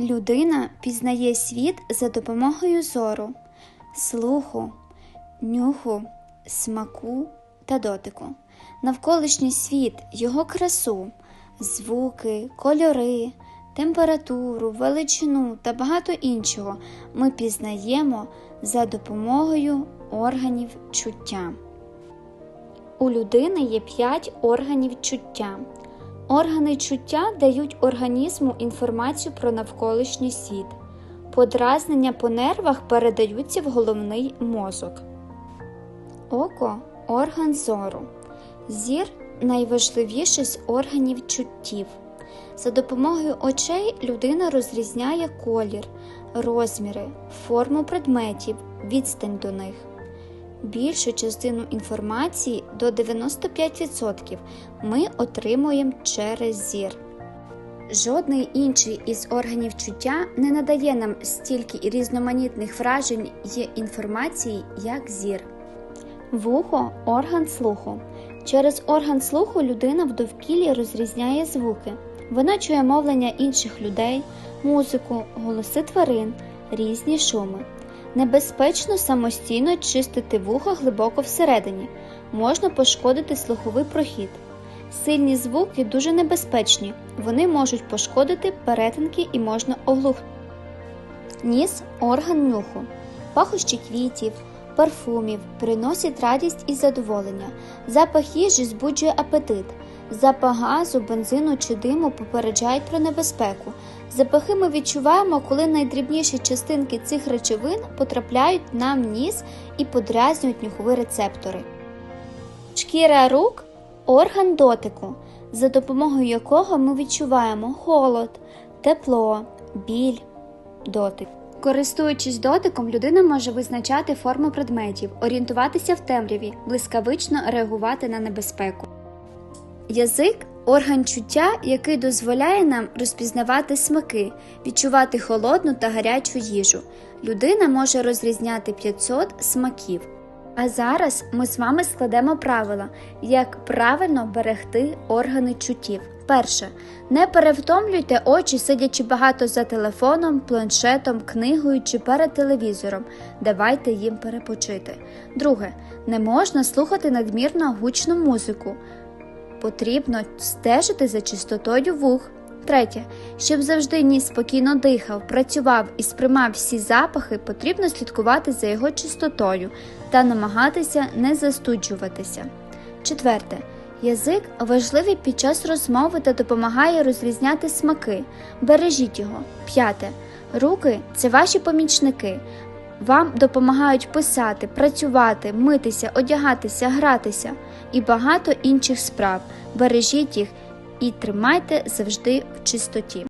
Людина пізнає світ за допомогою зору, слуху, нюху, смаку та дотику. Навколишній світ, його красу, звуки, кольори, температуру, величину та багато іншого ми пізнаємо за допомогою органів чуття. У людини є п'ять органів чуття. Органи чуття дають організму інформацію про навколишній світ. Подразнення по нервах передаються в головний мозок. Око орган зору. Зір найважливіший з органів чуттів. За допомогою очей людина розрізняє колір, розміри, форму предметів, відстань до них. Більшу частину інформації до 95% ми отримуємо через зір. Жодний інший із органів чуття не надає нам стільки різноманітних вражень й інформації, як зір. Вухо орган слуху. Через орган слуху людина в довкіллі розрізняє звуки. Вона чує мовлення інших людей, музику, голоси тварин, різні шуми. Небезпечно самостійно чистити вуха глибоко всередині, можна пошкодити слуховий прохід. Сильні звуки дуже небезпечні, вони можуть пошкодити перетинки і можна оглухнути. Ніс орган нюху. Пахощі квітів, парфумів приносять радість і задоволення. Запах їжі збуджує апетит. Запах газу, бензину чи диму попереджають про небезпеку. Запахи ми відчуваємо, коли найдрібніші частинки цих речовин потрапляють нам в ніс і подразнюють нюхові рецептори. Шкіра рук орган дотику, за допомогою якого ми відчуваємо холод, тепло, біль, дотик. Користуючись дотиком, людина може визначати форму предметів, орієнтуватися в темряві, блискавично реагувати на небезпеку. Язик орган чуття, який дозволяє нам розпізнавати смаки, відчувати холодну та гарячу їжу. Людина може розрізняти 500 смаків. А зараз ми з вами складемо правила, як правильно берегти органи чуттів. Перше. Не перевтомлюйте очі, сидячи багато за телефоном, планшетом, книгою чи перед телевізором. Давайте їм перепочити. Друге. Не можна слухати надмірно гучну музику. Потрібно стежити за чистотою вух. Третє. Щоб завжди ніс спокійно дихав, працював і сприймав всі запахи, потрібно слідкувати за його чистотою та намагатися не застуджуватися. Четверте. Язик важливий під час розмови та допомагає розрізняти смаки. Бережіть його. П'яте. Руки це ваші помічники. Вам допомагають писати, працювати, митися, одягатися, гратися і багато інших справ. Бережіть їх і тримайте завжди в чистоті.